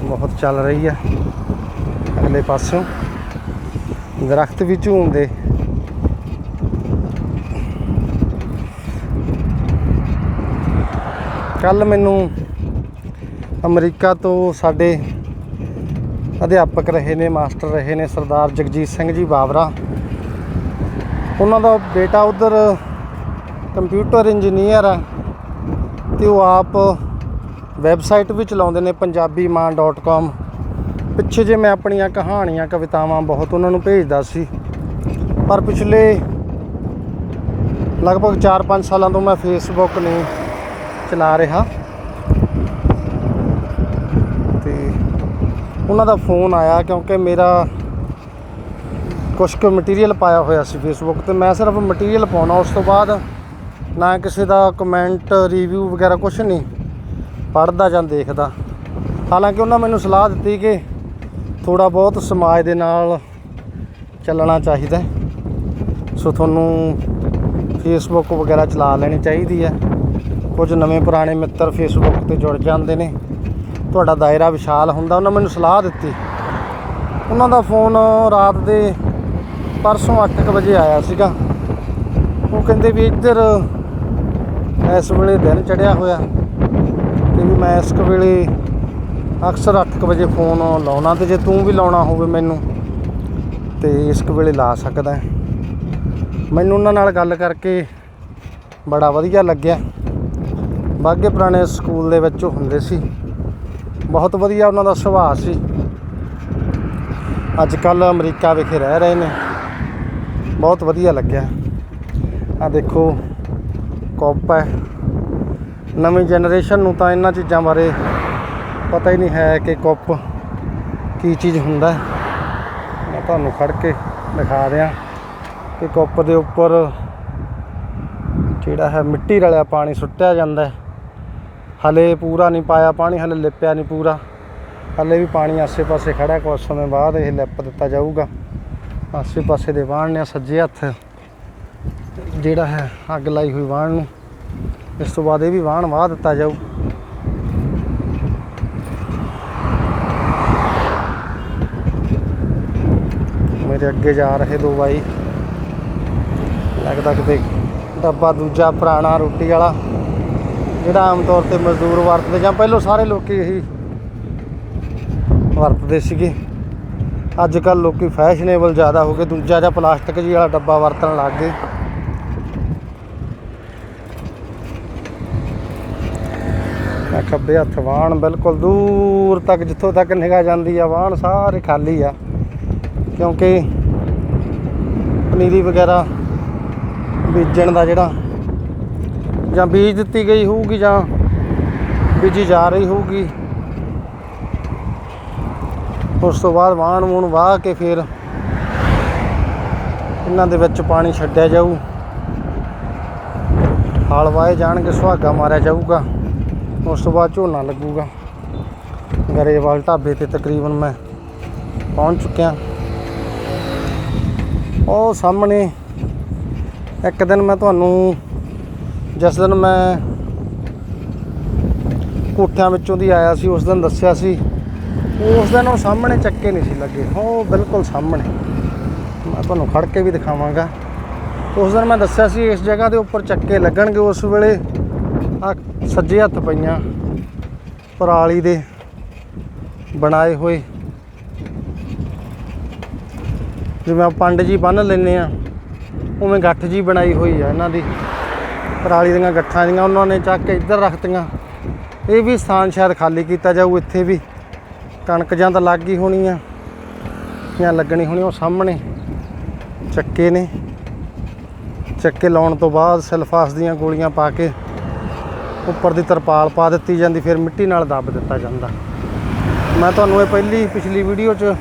A: ਬਹੁਤ ਚੱਲ ਰਹੀ ਹੈ। ਅਗਲੇ ਪਾਸਿਓਂ ਦਰਖਤ ਵੀ ਝੂਮਦੇ। ਕੱਲ ਮੈਨੂੰ ਅਮਰੀਕਾ ਤੋਂ ਸਾਡੇ ਅਧਿਆਪਕ ਰਹੇ ਨੇ, ਮਾਸਟਰ ਰਹੇ ਨੇ, ਸਰਦਾਰ ਜਗਜੀਤ ਸਿੰਘ ਜੀ ਬਾਵਰਾ ਉਹਨਾਂ ਦਾ ਬੇਟਾ ਉਧਰ ਕੰਪਿਊਟਰ ਇੰਜੀਨੀਅਰ ਹੈ ਤੇ ਉਹ ਆਪ ਵੈਬਸਾਈਟ ਵੀ ਚਲਾਉਂਦੇ ਨੇ ਪੰਜਾਬੀਮਾਨ.com ਪਿੱਛੇ ਜੇ ਮੈਂ ਆਪਣੀਆਂ ਕਹਾਣੀਆਂ, ਕਵਿਤਾਵਾਂ ਬਹੁਤ ਉਹਨਾਂ ਨੂੰ ਭੇਜਦਾ ਸੀ, ਪਰ ਪਿਛਲੇ ਲਗਭਗ 4-5 ਸਾਲਾਂ ਤੋਂ ਮੈਂ ਫੇਸਬੁੱਕ ਨਹੀਂ ਚਲਾ ਰਿਹਾ। ਤੇ ਉਹਨਾਂ ਦਾ ਫੋਨ ਆਇਆ ਕਿਉਂਕਿ ਮੇਰਾ ਕੁਝ ਕੁ ਮਟੀਰੀਅਲ ਪਾਇਆ ਹੋਇਆ ਸੀ ਫੇਸਬੁੱਕ ਤੇ। ਮੈਂ ਸਿਰਫ ਮਟੀਰੀਅਲ ਪਾਉਣਾ, ਉਸ ਤੋਂ ਬਾਅਦ ਨਾ ਕਿਸੇ ਦਾ ਕਮੈਂਟ ਰਿਵਿਊ ਵਗੈਰਾ ਕੁਝ ਨਹੀਂ। ਪੜ੍ਹਦਾ ਜਾਂ ਦੇਖਦਾ। ਹਾਲਾਂਕਿ ਉਹਨਾਂ ਮੈਨੂੰ ਸਲਾਹ ਦਿੱਤੀ ਕਿ ਥੋੜਾ ਬਹੁਤ ਸਮਾਜ ਦੇ ਨਾਲ ਚੱਲਣਾ ਚਾਹੀਦਾ ਸੋ ਤੁਹਾਨੂੰ ਫੇਸਬੁੱਕ ਵਗੈਰਾ ਚਲਾ ਲੈਣੀ ਚਾਹੀਦੀ ਹੈ। ਕੁਝ ਨਵੇਂ ਪੁਰਾਣੇ ਮਿੱਤਰ ਫੇਸਬੁੱਕ ਤੇ ਜੁੜ ਜਾਂਦੇ ਨੇ। ਤੁਹਾਡਾ ਦਾਇਰਾ ਵਿਸ਼ਾਲ ਹੁੰਦਾ, ਉਹਨਾਂ ਮੈਨੂੰ ਸਲਾਹ ਦਿੱਤੀ। ਉਹਨਾਂ ਦਾ ਫੋਨ ਰਾਤ ਦੇ ਪਰਸੋਂ 8:00 ਵਜੇ ਆਇਆ ਸੀਗਾ। ਉਹ ਕਹਿੰਦੇ ਵੀ ਇੱਧਰ ਇਸ ਵੇਲੇ ਦਿਨ ਚੜਿਆ ਹੋਇਆ। ਮੈਂ ਇਸ ਵੇਲੇ ਅਕਸਰ 8 ਵਜੇ ਫੋਨ ਲਾਉਣਾ ਤੇ ਜੇ ਤੂੰ ਵੀ ਲਾਉਣਾ ਹੋਵੇ ਮੈਨੂੰ, ਤੇ ਇਸ ਕੁ ਵੇਲੇ ਲਾ ਸਕਦਾ ਮੈਨੂੰ ਉਹਨਾਂ ਨਾਲ ਗੱਲ ਕਰਕੇ ਬੜਾ ਵਧੀਆ ਲੱਗਿਆ। ਬਾਗੇ ਪੁਰਾਣੇ ਸਕੂਲ ਦੇ ਵਿੱਚ ਉਹ ਹੁੰਦੇ ਸੀ। ਬਹੁਤ ਵਧੀਆ ਉਹਨਾਂ ਦਾ ਸੁਭਾਅ ਸੀ। ਅੱਜ ਕੱਲ ਅਮਰੀਕਾ ਵਿਖੇ ਰਹਿ ਰਹੇ ਨੇ। ਬਹੁਤ ਵਧੀਆ ਲੱਗਿਆ। ਆ ਦੇਖੋ, ਕੱਪ ਹੈ। ਨਵੀਂ ਜਨਰੇਸ਼ਨ ਨੂੰ ਤਾਂ ਇਹਨਾਂ ਚੀਜ਼ਾਂ ਬਾਰੇ ਪਤਾ ਹੀ ਨਹੀਂ ਹੈ ਕਿ ਕੁੱਪ ਕੀ ਚੀਜ਼ ਹੁੰਦਾ ਮੈਂ ਤੁਹਾਨੂੰ ਖੜ ਕੇ ਦਿਖਾ ਰਿਹਾ ਕਿ ਕੁੱਪ ਦੇ ਉੱਪਰ ਜਿਹੜਾ ਹੈ ਮਿੱਟੀ ਰਲਿਆ ਪਾਣੀ ਸੁੱਟਿਆ ਜਾਂਦਾ ਹੈ। ਹਲੇ ਪੂਰਾ ਨਹੀਂ ਪਾਇਆ ਪਾਣੀ, ਹਲੇ ਲਿਪਿਆ ਨਹੀਂ ਪੂਰਾ। ਹਲੇ ਵੀ ਪਾਣੀ ਆਸੇ-ਪਾਸੇ ਖੜਾ ਕੁਝ ਸਮੇਂ ਬਾਅਦ ਇਹ ਲਿਪ ਦਿੱਤਾ ਜਾਊਗਾ। ਆਸੇ-ਪਾਸੇ ਦੇ ਵਾਹਣ ਨੇ ਸੱਜੇ ਹੱਥ ਜਿਹੜਾ ਹੈ ਅੱਗ ਲਾਈ ਹੋਈ ਵਾਹਣ ਨੂੰ। ਇਸ ਤੋਂ ਬਾਅਦ ਇਹ ਵੀ ਵਾਹਣ ਵਾਹ ਦਿੱਤਾ ਜਾਊ। ਮੇਰੇ ਅੱਗੇ ਜਾ ਰਹੇ ਦੋ ਬਾਈ। ਲੱਗਦਾ ਕਿਤੇ ਡੱਬਾ ਦੂਜਾ ਪੁਰਾਣਾ ਰੋਟੀ ਵਾਲਾ। ਜਿਹੜਾ ਆਮ ਤੌਰ ਤੇ ਮਜ਼ਦੂਰ ਵਰਤਦੇ ਜਾਂ ਪਹਿਲਾਂ ਸਾਰੇ ਲੋਕੀ ਇਹੀ ਵਰਤਦੇ ਸੀਗੇ। ਅੱਜ ਕੱਲ ਲੋਕੀ ਫੈਸ਼ਨੇਬਲ ਜ਼ਿਆਦਾ ਹੋ ਗਏ। ਦੂਜਾ ਜਿਹਾ ਪਲਾਸਟਿਕ ਜੀ ਵਾਲਾ ਡੱਬਾ ਵਰਤਣ ਲੱਗ ਗਏ ਆ ਖੱਬੇ ਹੱਥ ਵਾਹਣ ਬਿਲਕੁਲ ਦੂਰ ਤੱਕ, ਜਿੱਥੋਂ ਤੱਕ ਨਿਗਾਹ ਜਾਂਦੀ ਆ, ਵਾਹਣ ਸਾਰੇ ਖਾਲੀ ਆ। ਕਿਉਂਕਿ ਪਨੀਰੀ ਵਗੈਰਾ ਬੀਜਣ ਦਾ ਜਿਹੜਾ, ਜਾਂ ਬੀਜ ਦਿੱਤੀ ਗਈ ਹੋਊਗੀ, ਜਾਂ ਬੀਜੀ ਜਾ ਰਹੀ ਹੋਊਗੀ, ਉਸ ਤੋਂ ਬਾਅਦ ਵਾਹਣ ਵੂਣ ਵਾਹ ਕੇ ਫਿਰ ਇਹਨਾਂ ਦੇ ਵਿੱਚ ਪਾਣੀ ਛੱਡਿਆ ਜਾਊ। ਹਲ ਵਾਏ ਜਾਣਗੇ, ਸੁਹਾਗਾ ਮਾਰਿਆ ਜਾਊਗਾ। ਉਸ ਤੋਂ ਬਾਅਦ ਝੋਨਾ ਲੱਗੂਗਾ। ਗਰੇਵਾਲ ਢਾਬੇ ਤੇ ਤਕਰੀਬਨ ਮੈਂ ਪਹੁੰਚ ਚੁੱਕਿਆ। ਉਹ ਸਾਹਮਣੇ ਇੱਕ ਦਿਨ ਮੈਂ ਤੁਹਾਨੂੰ, ਜਿਸ ਦਿਨ ਮੈਂ ਕੋਠਿਆਂ ਵਿੱਚੋਂ ਦੀ ਆਇਆ ਸੀ, ਉਸ ਦਿਨ ਦੱਸਿਆ ਸੀ, ਉਸ ਦਿਨ ਉਹ ਸਾਹਮਣੇ ਚੱਕੇ ਨਹੀਂ ਸੀ ਲੱਗੇ। ਉਹ ਬਿਲਕੁਲ ਸਾਹਮਣੇ। ਮੈਂ ਤੁਹਾਨੂੰ ਖੜ ਕੇ ਵੀ ਦਿਖਾਵਾਂਗਾ। ਉਸ ਦਿਨ ਮੈਂ ਦੱਸਿਆ ਸੀ, ਇਸ ਜਗ੍ਹਾ ਦੇ ਉੱਪਰ ਚੱਕੇ ਲੱਗਣਗੇ ਉਸ ਵੇਲੇ। ਆ ਸੱਜੇ ਹੱਥ ਪਈਆਂ ਪਰਾਲੀ ਦੇ ਬਣਾਏ ਹੋਏ। ਜਿਵੇਂ ਪੰਡ ਜੀ ਬੰਨ ਲੈਨੇ ਆ, ਉਵੇਂ ਗੱਠ ਜੀ ਬਣਾਈ ਹੋਈ ਆ ਇਹਨਾਂ ਦੀ। ਪਰਾਲੀ ਦੀਆਂ ਗੱਠਾਂ ਦੀਆਂ ਉਹਨਾਂ ਨੇ ਚੱਕ ਕੇ ਇੱਧਰ ਰੱਖਤੀਆਂ। ਇਹ ਵੀ ਸਥਾਨ ਸ਼ਾਇਦ ਖਾਲੀ ਕੀਤਾ ਜਾਊ, ਇੱਥੇ ਵੀ ਕਣਕ ਜਾਂ ਤਾਂ ਲੱਗ ਗਈ ਹੋਣੀ ਆ, ਜਾਂ ਲੱਗਣੀ ਹੋਣੀ ਉਹ ਸਾਹਮਣੇ ਚੱਕੇ ਨੇ। ਚੱਕੇ ਲਾਉਣ ਤੋਂ ਬਾਅਦ ਸਲਫਾਸ ਦੀਆਂ ਗੋਲੀਆਂ ਪਾ ਕੇ ਉੱਪਰ ਦੀ ਤਰਪਾਲ ਪਾ ਦਿੱਤੀ ਜਾਂਦੀ, ਫਿਰ ਮਿੱਟੀ ਨਾਲ ਦੱਬ ਦਿੱਤਾ ਜਾਂਦਾ। ਮੈਂ ਤੁਹਾਨੂੰ ਇਹ ਪਹਿਲੀ, ਪਿਛਲੀ ਵੀਡੀਓ 'ਚ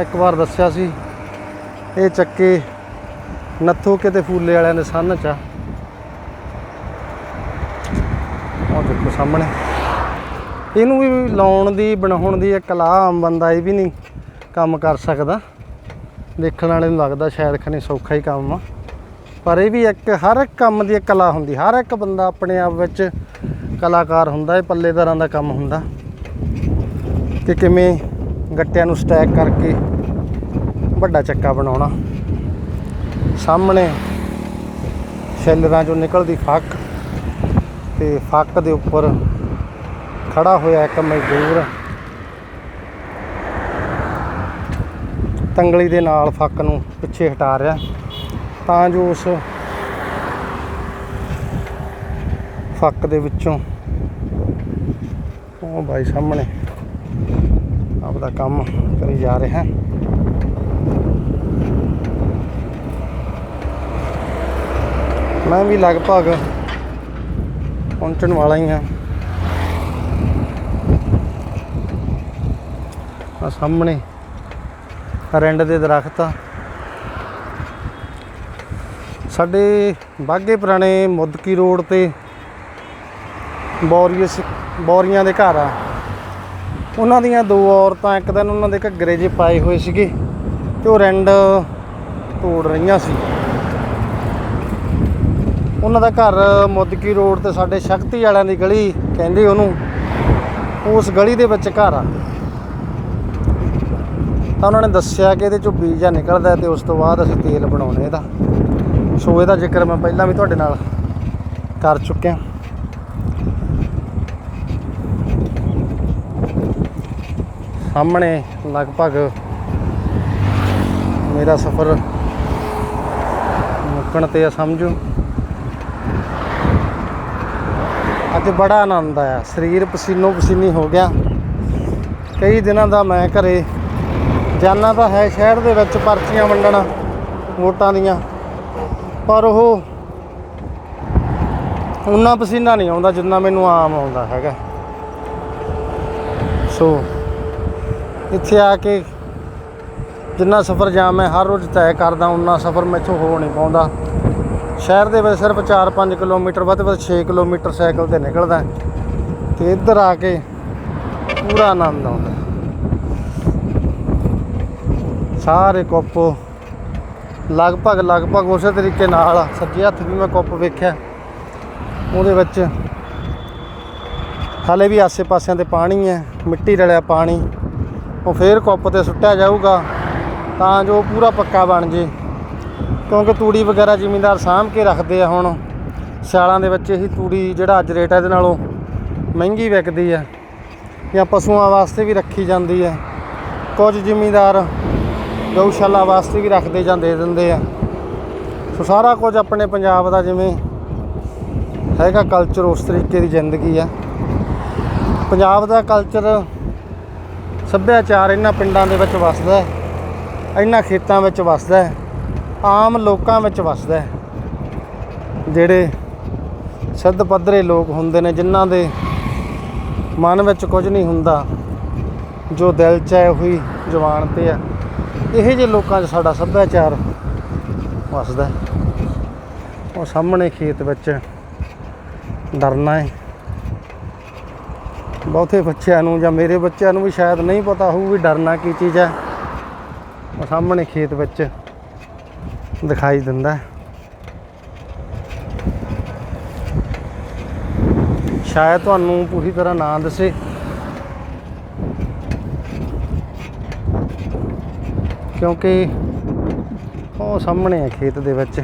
A: ਇੱਕ ਵਾਰ ਦੱਸਿਆ ਸੀ, ਇਹ ਚੱਕੇ ਨੱਥੋ ਕਿਤੇ ਫੂਲੇ ਵਾਲਿਆਂ ਦੇ ਸੰਨ 'ਚ ਆ। ਉਹ ਦੇਖੋ ਸਾਹਮਣੇ। ਇਹਨੂੰ ਵੀ ਲਾਉਣ ਦੀ, ਬਣਾਉਣ ਦੀ ਇੱਕ ਕਲਾ ਆਮ ਬੰਦਾ ਇਹ ਵੀ ਨਹੀਂ ਕੰਮ ਕਰ ਸਕਦਾ। ਦੇਖਣ ਵਾਲੇ ਨੂੰ ਲੱਗਦਾ ਸ਼ਾਇਦ ਖਨੇ ਸੌਖਾ ਹੀ ਕੰਮ ਆ। ਪਰ ਇਹ ਵੀ ਇੱਕ ਹਰ ਇੱਕ ਕੰਮ ਦੀ ਇੱਕ ਕਲਾ ਹੁੰਦੀ, ਹਰ ਇੱਕ ਬੰਦਾ ਆਪਣੇ ਆਪ ਵਿੱਚ ਕਲਾਕਾਰ ਹੁੰਦਾ, ਇਹ ਪੱਲੇਦਾਰਾਂ ਦਾ ਕੰਮ ਹੁੰਦਾ। ਕਿ ਕਿਵੇਂ ਗੱਟਿਆਂ ਨੂੰ ਸਟੈਕ ਕਰਕੇ ਵੱਡਾ ਚੱਕਾ ਬਣਾਉਣਾ। ਸਾਹਮਣੇ ਸ਼ੈਲਰਾਂ ਚੋਂ ਨਿਕਲਦੀ ਫੱਕ ਤੇ ਫੱਕ ਦੇ ਉੱਪਰ ਖੜਾ ਹੋਇਆ ਇੱਕ ਮਜ਼ਦੂਰ। ਤੰਗਲੀ ਦੇ ਨਾਲ ਫੱਕ ਨੂੰ ਪਿੱਛੇ ਹਟਾ ਰਿਹਾ। ਤਾਂ ਜੋ ਉਸ ਫੱਕ ਦੇ ਵਿੱਚੋਂ ਉਹ ਭਾਈ ਸਾਹਮਣੇ ਆਪਦਾ ਕੰਮ ਕਰੀ ਜਾ ਰਿਹਾ। ਮੈਂ ਵੀ ਲਗਭਗ ਪਹੁੰਚਣ ਵਾਲਾ ਹੀ ਹਾਂ। ਆ ਸਾਹਮਣੇ ਰਿੰਡ ਦੇ ਦਰਖਤ ਆ। ਸਾਡੇ ਬਾਗੇ ਪੁਰਾਣੇ ਮੁੱਦਕੀ ਰੋਡ ਤੇ ਬੌਰੀਅਸ ਬੌਰੀਆਂ ਦੇ ਘਰ ਆ। ਉਹਨਾਂ ਦੀਆਂ ਦੋ ਔਰਤਾਂ, ਇੱਕ ਦਿਨ ਉਹਨਾਂ ਦੇ ਘੱਗਰੇ ਜੇ ਪਾਏ ਹੋਏ ਸੀਗੇ ਤੇ ਉਹ ਰੈਂਡ ਤੋੜ ਰਹੀਆਂ ਸੀ। ਉਹਨਾਂ ਦਾ ਘਰ ਮੁੱਦਕੀ ਰੋਡ ਤੇ ਸਾਡੇ ਸ਼ਕਤੀ ਵਾਲਿਆਂ ਦੀ ਗਲੀ ਕਹਿੰਦੇ ਉਹਨੂੰ, ਉਸ ਗਲੀ ਦੇ ਵਿੱਚ ਘਰ ਆ। ਤਾਂ ਉਹਨਾਂ ਨੇ ਦੱਸਿਆ ਕਿ ਇਹਦੇ ਚੋਂ ਬੀਜ ਆ ਨਿਕਲਦਾ ਹੈ ਤੇ ਉਸ ਤੋਂ ਬਾਅਦ ਅਸੀਂ ਤੇਲ ਬਣਾਉਣੇ ਇਹਦਾ। ਸੋ ਇਹਦਾ ਜ਼ਿਕਰ ਮੈਂ ਪਹਿਲਾਂ ਵੀ ਤੁਹਾਡੇ ਨਾਲ ਕਰ ਚੁੱਕਿਆ। ਸਾਹਮਣੇ ਲਗਭਗ ਮੇਰਾ ਸਫ਼ਰ ਮੁੱਕਣ ਤੇ ਆ ਸਮਝੋ। ਅੱਜ ਬੜਾ ਆਨੰਦ ਆਇਆ। ਸਰੀਰ ਪਸੀਨੋ ਪਸੀਨੀ ਹੋ ਗਿਆ। ਕਈ ਦਿਨਾਂ ਦਾ ਮੈਂ ਘਰੇ ਜਾਣਾ ਤਾਂ ਹੈ ਸ਼ਹਿਰ ਦੇ ਵਿੱਚ ਪਰਚੀਆਂ ਵੰਡਣ, ਵੋਟਾਂ ਦੀਆਂ। ਪਰ ਉਹ ਉਨਾ ਪਸੀਨਾ ਨਹੀਂ ਆਉਂਦਾ ਜਿੰਨਾ ਮੈਨੂੰ ਆਮ ਆਉਂਦਾ ਹੈਗਾ। ਸੋ ਇੱਥੇ ਆ ਕੇ ਜਿੰਨਾ ਸਫ਼ਰ ਜਾਂ ਮੈਂ ਹਰ ਰੋਜ਼ ਤੈਅ ਕਰਦਾ, ਉਨਾ ਸਫ਼ਰ ਮੈਥੋਂ ਹੋ ਨਹੀਂ ਪਾਉਂਦਾ। ਸ਼ਹਿਰ ਦੇ ਵਿੱਚ ਸਿਰਫ 4-5 ਕਿਲੋਮੀਟਰ, ਵੱਧ ਤੋਂ ਵੱਧ 6 ਕਿਲੋਮੀਟਰ ਸਾਈਕਲ ਤੇ ਨਿਕਲਦਾ ਤੇ ਇੱਧਰ ਆ ਕੇ ਪੂਰਾ ਆਨੰਦ ਆਉਂਦਾ ਸਾਰੇ ਕੋਪੋ ਲਗਭਗ ਲਗਭਗ ਉਸੇ ਤਰੀਕੇ ਨਾਲ ਸੱਜੇ ਹੱਥ ਵੀ ਮੈਂ ਕੁੱਪ ਵੇਖਿਆ। ਉਹਦੇ ਵਿੱਚ ਹਾਲੇ ਵੀ ਆਸੇ-ਪਾਸਿਆਂ ਤੇ ਪਾਣੀ ਹੈ, ਮਿੱਟੀ ਰਲਿਆ ਪਾਣੀ। ਉਹ ਫੇਰ ਕੁੱਪ ਤੇ ਸੁੱਟਿਆ ਜਾਊਗਾ, ਤਾਂ ਜੋ ਪੂਰਾ ਪੱਕਾ ਬਣ ਜੇ। ਕਿਉਂਕਿ ਤੂੜੀ ਵਗੈਰਾ ਜ਼ਿਮੀਂਦਾਰ ਸਾਂਭ ਕੇ ਰੱਖਦੇ ਆ ਹੁਣ। ਸਿਆਲਾਂ ਦੇ ਵਿੱਚ ਇਹੀ ਤੂੜੀ ਜਿਹੜਾ ਅੱਜ ਰੇਟ ਹੈ ਇਹਦੇ ਨਾਲੋਂ ਮਹਿੰਗੀ ਵਿਕਦੀ ਹੈ ਜਾਂ ਪਸ਼ੂਆਂ ਵਾਸਤੇ ਵੀ ਰੱਖੀ ਜਾਂਦੀ ਹੈ ਕੁਝ ਜ਼ਿਮੀਂਦਾਰ ਗਊਸ਼ਾਲਾ ਵਾਸਤੇ ਵੀ ਰੱਖਦੇ ਜਾਂ ਦੇ ਦਿੰਦੇ ਆ। ਸੋ ਸਾਰਾ ਕੁਝ ਆਪਣੇ ਪੰਜਾਬ ਦਾ ਜਿਵੇਂ ਹੈਗਾ ਕਲਚਰ ਉਸ ਤਰੀਕੇ ਦੀ ਜ਼ਿੰਦਗੀ ਆ। ਪੰਜਾਬ ਦਾ ਕਲਚਰ ਸੱਭਿਆਚਾਰ ਇਹਨਾਂ ਪਿੰਡਾਂ ਦੇ ਵਿੱਚ ਵਸਦਾ ਹੈ, ਇਹਨਾਂ ਖੇਤਾਂ ਵਿੱਚ ਵਸਦਾ ਹੈ, ਆਮ ਲੋਕਾਂ ਵਿੱਚ ਵਸਦਾ ਹੈ। ਜਿਹੜੇ ਸਿੱਧ ਪੱਧਰੇ ਲੋਕ ਹੁੰਦੇ ਨੇ, ਜਿਨ੍ਹਾਂ ਦੇ ਮਨ ਵਿੱਚ ਕੁਝ ਨਹੀਂ ਹੁੰਦਾ, ਜੋ ਦਿਲ 'ਚ ਹੈ ਉਹੀ ਜ਼ੁਬਾਨ ਤੇ ਆ। ਇਹੋ ਜਿਹੇ ਲੋਕਾਂ 'ਚ ਸਾਡਾ ਸੱਭਿਆਚਾਰ ਵਸਦਾ ਉਹ ਸਾਹਮਣੇ ਖੇਤ ਵਿੱਚ ਡਰਨਾ ਹੈ। ਬਹੁਤੇ ਬੱਚਿਆਂ ਨੂੰ ਜਾਂ ਮੇਰੇ ਬੱਚਿਆਂ ਨੂੰ ਵੀ ਸ਼ਾਇਦ ਨਹੀਂ ਪਤਾ ਹੋਊ ਵੀ ਡਰਨਾ ਕੀ ਚੀਜ਼ ਹੈ। ਉਹ ਸਾਹਮਣੇ ਖੇਤ ਵਿੱਚ ਦਿਖਾਈ ਦਿੰਦਾ ਸ਼ਾਇਦ ਤੁਹਾਨੂੰ ਪੂਰੀ ਤਰ੍ਹਾਂ ਨਾ ਦੱਸੇ। ਕਿਉਂਕਿ ਉਹ ਸਾਹਮਣੇ ਹੈ ਖੇਤ ਦੇ ਵਿੱਚ।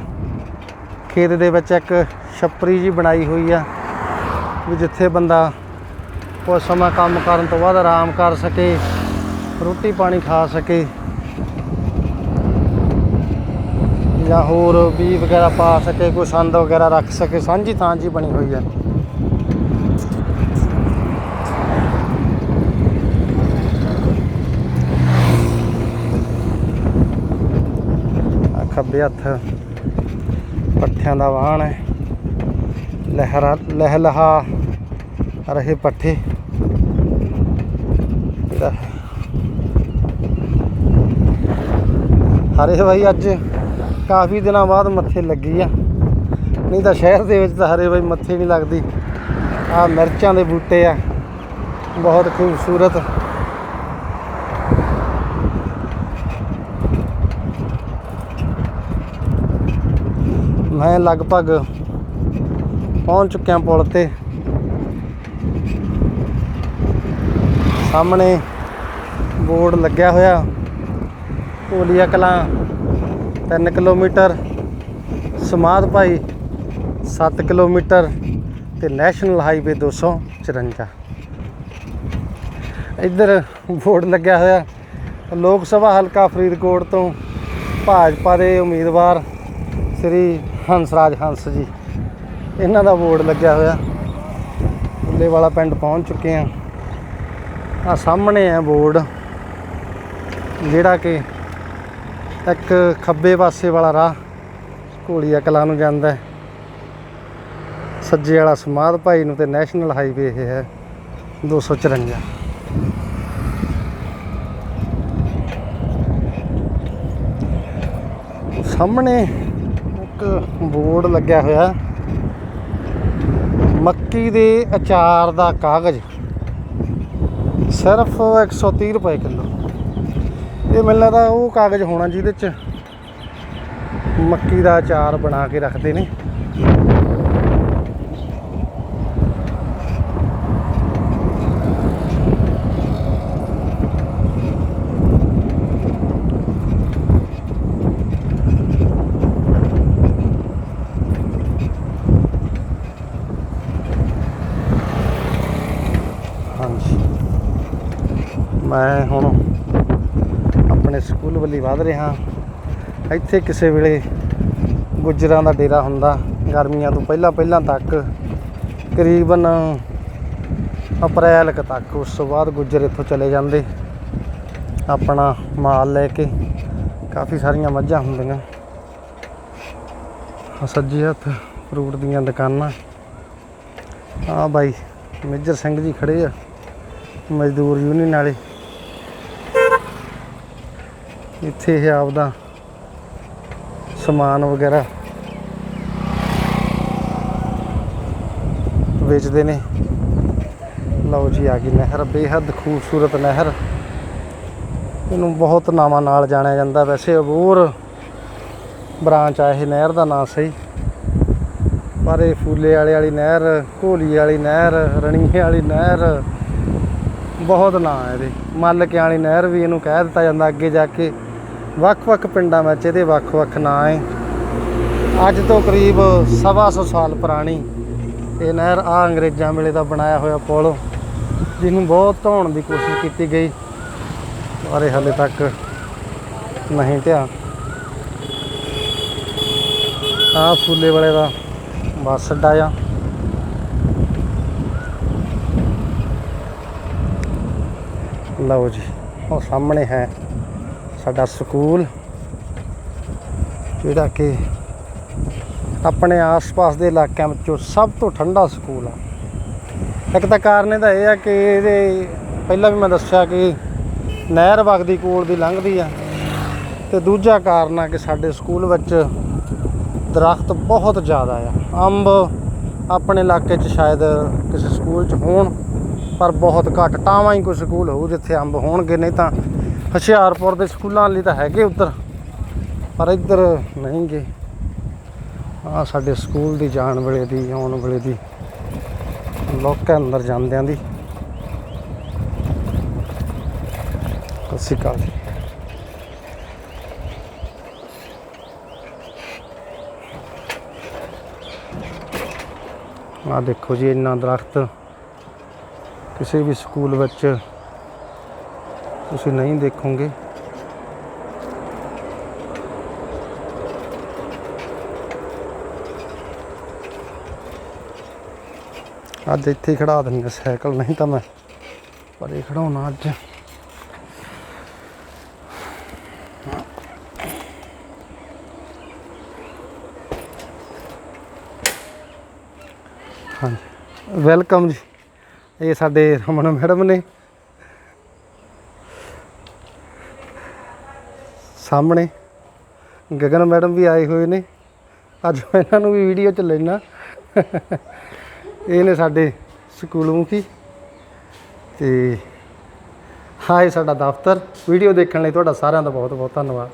A: ਖੇਤ ਦੇ ਵਿੱਚ ਇੱਕ ਛੱਪਰੀ ਜੀ ਬਣਾਈ ਹੋਈ ਆ, ਵੀ ਜਿੱਥੇ ਬੰਦਾ ਕੁਝ ਸਮਾਂ ਕੰਮ ਕਰਨ ਤੋਂ ਬਾਅਦ ਆਰਾਮ ਕਰ ਸਕੇ, ਰੋਟੀ ਪਾਣੀ ਖਾ ਸਕੇ, ਜਾਂ ਹੋਰ ਵੀ ਵਗੈਰਾ ਪਾ ਸਕੇ, ਕੋਈ ਸੰਦ ਵਗੈਰਾ ਰੱਖ ਸਕੇ, ਸਾਂਝੀ ਥਾਂ ਜੀ ਬਣੀ ਹੋਈ ਹੈ ਖੱਬੇ ਹੱਥ। ਪੱਠਿਆਂ ਦਾ ਵਾਹਣ ਹੈ। ਲਹਿਰਾ, ਲਹਿਲਹਾ ਰਹੇ ਪੱਠੇ। ਹਰੇ ਭਾਈ ਅੱਜ ਕਾਫੀ ਦਿਨਾਂ ਬਾਅਦ ਮੱਥੇ ਲੱਗੀ ਆ। ਨਹੀਂ ਤਾਂ ਸ਼ਹਿਰ ਦੇ ਵਿੱਚ ਤਾਂ ਹਰੇ ਭਾਈ ਮੱਥੇ ਨਹੀਂ ਲੱਗਦੀ। ਆ ਮਿਰਚਾਂ ਦੇ ਬੂਟੇ ਆ। ਬਹੁਤ ਖੂਬਸੂਰਤ। ਮੈਂ ਲਗਭਗ ਪਹੁੰਚ ਚੁੱਕਿਆ ਪੁਲ ਤੇ। ਸਾਹਮਣੇ ਬੋਰਡ ਲੱਗਿਆ ਹੋਇਆ। ਢੋਲੀਆ ਕਲਾਂ 3 ਕਿਲੋਮੀਟਰ। ਸਮਾਧ ਭਾਈ 7 ਕਿਲੋਮੀਟਰ ਤੇ ਨੈਸ਼ਨਲ ਹਾਈਵੇ 254 ਇੱਧਰ ਬੋਰਡ ਲੱਗਿਆ ਹੋਇਆ। ਲੋਕ ਸਭਾ ਹਲਕਾ ਫਰੀਦਕੋਟ ਤੋਂ ਭਾਜਪਾ ਦੇ ਉਮੀਦਵਾਰ ਸ੍ਰੀ ਹੰਸਰਾਜ ਹੰਸ ਜੀ। ਇਹਨਾਂ ਦਾ ਬੋਰਡ ਲੱਗਿਆ ਹੋਇਆ। ਉੱਲੇ ਵਾਲਾ ਪਿੰਡ ਪਹੁੰਚ ਚੁੱਕੇ ਆ ਆ ਸਾਹਮਣੇ ਹੈ ਬੋਰਡ, ਜਿਹੜਾ ਕਿ ਇੱਕ ਖੱਬੇ ਪਾਸੇ ਵਾਲਾ ਰਾਹ ਘੋਲੀਆ ਕਲਾਂ ਨੂੰ ਜਾਂਦਾ ਹੈ। ਸੱਜੇ ਵਾਲਾ ਸਮਾਧ ਭਾਈ ਨੂੰ ਤੇ ਨੈਸ਼ਨਲ ਹਾਈਵੇ ਇਹ ਹੈ 254 ਸਾਹਮਣੇ ਇੱਕ ਬੋਰਡ ਲੱਗਿਆ ਹੋਇਆ। ਮੱਕੀ ਦੇ ਅਚਾਰ ਦਾ ਕਾਗਜ਼। ਸਿਰਫ 130 ਰੁਪਏ ਕਿਲੋ। ਇਹ ਮੈਨੂੰ ਲੱਗਦਾ ਉਹ ਕਾਗਜ਼ ਹੋਣਾ ਜਿਹਦੇ ਚ ਮੱਕੀ ਦਾ ਅਚਾਰ ਬਣਾ ਕੇ ਰੱਖਦੇ ਨੇ। ਮੈਂ ਹੁਣ ਆਪਣੇ ਸਕੂਲ ਵੱਲੀ ਵਧ ਰਿਹਾ। ਇੱਥੇ ਕਿਸੇ ਵੇਲੇ ਗੁੱਜਰਾਂ ਦਾ ਡੇਰਾ ਹੁੰਦਾ, ਗਰਮੀਆਂ ਤੋਂ ਪਹਿਲਾਂ ਪਹਿਲਾਂ ਤੱਕ ਕਰੀਬਨ ਅਪ੍ਰੈਲ ਕੁ ਤੱਕ ਉਸ ਤੋਂ ਬਾਅਦ ਗੁੱਜਰ ਇੱਥੋਂ ਚਲੇ ਜਾਂਦੇ। ਆਪਣਾ ਮਾਲ ਲੈ ਕੇ ਕਾਫੀ ਸਾਰੀਆਂ ਮੱਝਾਂ ਹੁੰਦੀਆਂ। ਆਹ ਸੱਜੇ ਹੱਥ ਫਰੂਟ ਦੀਆਂ ਦੁਕਾਨਾਂ। ਆ ਬਾਈ, ਮੇਜਰ ਸਿੰਘ ਜੀ ਖੜੇ ਆ, ਮਜ਼ਦੂਰ ਯੂਨੀਅਨ ਵਾਲੇ। ਇੱਥੇ ਇਹ ਆਪਦਾ ਸਮਾਨ ਵਗੈਰਾ ਵੇਚਦੇ ਨੇ। ਲਓ ਜੀ, ਆ ਗਈ ਨਹਿਰ, ਬੇਹੱਦ ਖੂਬਸੂਰਤ ਨਹਿਰ। ਇਹਨੂੰ ਬਹੁਤ ਨਾਵਾਂ ਨਾਲ ਜਾਣਿਆ ਜਾਂਦਾ। ਵੈਸੇ ਅਬੂਰ ਬ੍ਰਾਂਚ ਆ, ਇਹ ਨਹਿਰ ਦਾ ਨਾਂ ਸਹੀ। ਪਰ ਇਹ ਫੂਲੇ ਵਾਲੇ ਵਾਲੀ ਨਹਿਰ ਘੋਲੀ ਵਾਲੀ ਨਹਿਰ, ਰਣੀਏ ਵਾਲੀ ਨਹਿਰ, ਬਹੁਤ ਨਾਂ ਹੈ ਇਹਦੇ। ਮੱਲਕਿਆਂ ਵਾਲੀ ਨਹਿਰ ਵੀ ਇਹਨੂੰ ਕਹਿ ਦਿੱਤਾ ਜਾਂਦਾ, ਅੱਗੇ ਜਾ ਕੇ ਵੱਖ-ਵੱਖ ਪਿੰਡਾਂ ਵਿੱਚ ਇਹਦੇ ਵੱਖ-ਵੱਖ ਨਾਂ ਹੈ ਅੱਜ ਤੋਂ ਕਰੀਬ ਸਵਾ ਸੌ ਸਾਲ ਪੁਰਾਣੀ ਇਹ ਨਹਿਰ ਆ ਅੰਗਰੇਜ਼ਾਂ ਵੇਲੇ ਦਾ ਬਣਾਇਆ ਹੋਇਆ ਪੁਲ, ਜਿਹਨੂੰ ਬਹੁਤ ਢਾਉਣ ਦੀ ਕੋਸ਼ਿਸ਼ ਕੀਤੀ ਗਈ, ਪਰ ਇਹ ਹਾਲੇ ਤੱਕ ਨਹੀਂ ਧਿਆ। ਆ ਫੁੱਲੇ ਵਾਲੇ ਦਾ ਬੱਸ ਅੱਡਾ ਆ। ਲਓ ਜੀ, ਉਹ ਸਾਹਮਣੇ ਹੈ। ਸਾਡਾ ਸਕੂਲ, ਜਿਹੜਾ ਕਿ ਆਪਣੇ ਆਸ-ਪਾਸ ਦੇ ਇਲਾਕਿਆਂ ਵਿੱਚੋਂ ਸਭ ਤੋਂ ਠੰਡਾ ਸਕੂਲ ਆ। ਇੱਕ ਤਾਂ ਕਾਰਨ ਇਹਦਾ ਇਹ ਆ ਕਿ ਇਹਦੇ, ਪਹਿਲਾਂ ਵੀ ਮੈਂ ਦੱਸਿਆ ਕਿ ਨਹਿਰ ਵਗਦੀ ਕੋਲ ਦੀ ਲੰਘਦੀ ਆ ਤੇ ਦੂਜਾ ਕਾਰਨ ਆ ਕਿ ਸਾਡੇ ਸਕੂਲ ਵਿੱਚ ਦਰਖਤ ਬਹੁਤ ਜ਼ਿਆਦਾ ਆ। ਅੰਬ ਆਪਣੇ ਇਲਾਕੇ 'ਚ ਸ਼ਾਇਦ ਕਿਸੇ ਸਕੂਲ 'ਚ ਹੋਣ, ਪਰ ਬਹੁਤ ਘੱਟ। ਟਾਵਾਂ ਹੀ ਕੋਈ ਸਕੂਲ ਹੋਊ ਜਿੱਥੇ ਅੰਬ ਹੋਣਗੇ, ਨਹੀਂ ਤਾਂ ਹੁਸ਼ਿਆਰਪੁਰ ਦੇ ਸਕੂਲਾਂ ਲਈ ਤਾਂ ਹੈਗੇ ਉੱਧਰ, ਪਰ ਇੱਧਰ ਨਹੀਂਗੇ ਆ ਸਾਡੇ ਸਕੂਲ ਦੀ ਜਾਣ ਵੇਲੇ ਦੀ, ਆਉਣ ਵੇਲੇ ਦੀ ਲੋਕਾਂ ਅੰਦਰ ਜਾਂਦਿਆਂ ਦੀ। ਸਤਿ ਸ਼੍ਰੀ ਅਕਾਲ ਜੀ। ਆ ਦੇਖੋ ਜੀ, ਇੰਨਾ ਦਰਖਤ ਕਿਸੇ ਵੀ ਸਕੂਲ ਵਿੱਚ ਤੁਸੀਂ ਨਹੀਂ ਦੇਖੋਗੇ। ਅੱਜ ਇੱਥੇ ਹੀ ਖੜਾ ਦਿੰਦੇ ਸਾਈਕਲ, ਨਹੀਂ ਤਾਂ ਮੈਂ ਪਰ ਇਹ ਖੜਾਉਣਾ ਅੱਜ। ਹਾਂਜੀ। ਵੈਲਕਮ ਜੀ। ਇਹ ਸਾਡੇ ਰਮਨ ਮੈਡਮ ਨੇ। ਸਾਹਮਣੇ ਗਗਨ ਮੈਡਮ ਵੀ ਆਏ ਹੋਏ ਨੇ। ਅੱਜ ਮੈਂ ਇਹਨਾਂ ਨੂੰ ਵੀ ਵੀਡੀਓ ਚ ਲੈਣਾ ਇਹ ਨੇ ਸਾਡੇ ਸਕੂਲ ਮੁਖੀ ਤੇ ਹਾਂ ਇਹ ਸਾਡਾ ਦਫ਼ਤਰ। ਵੀਡੀਓ ਦੇਖਣ ਲਈ ਤੁਹਾਡਾ ਸਾਰਿਆਂ ਦਾ ਬਹੁਤ ਬਹੁਤ ਧੰਨਵਾਦ।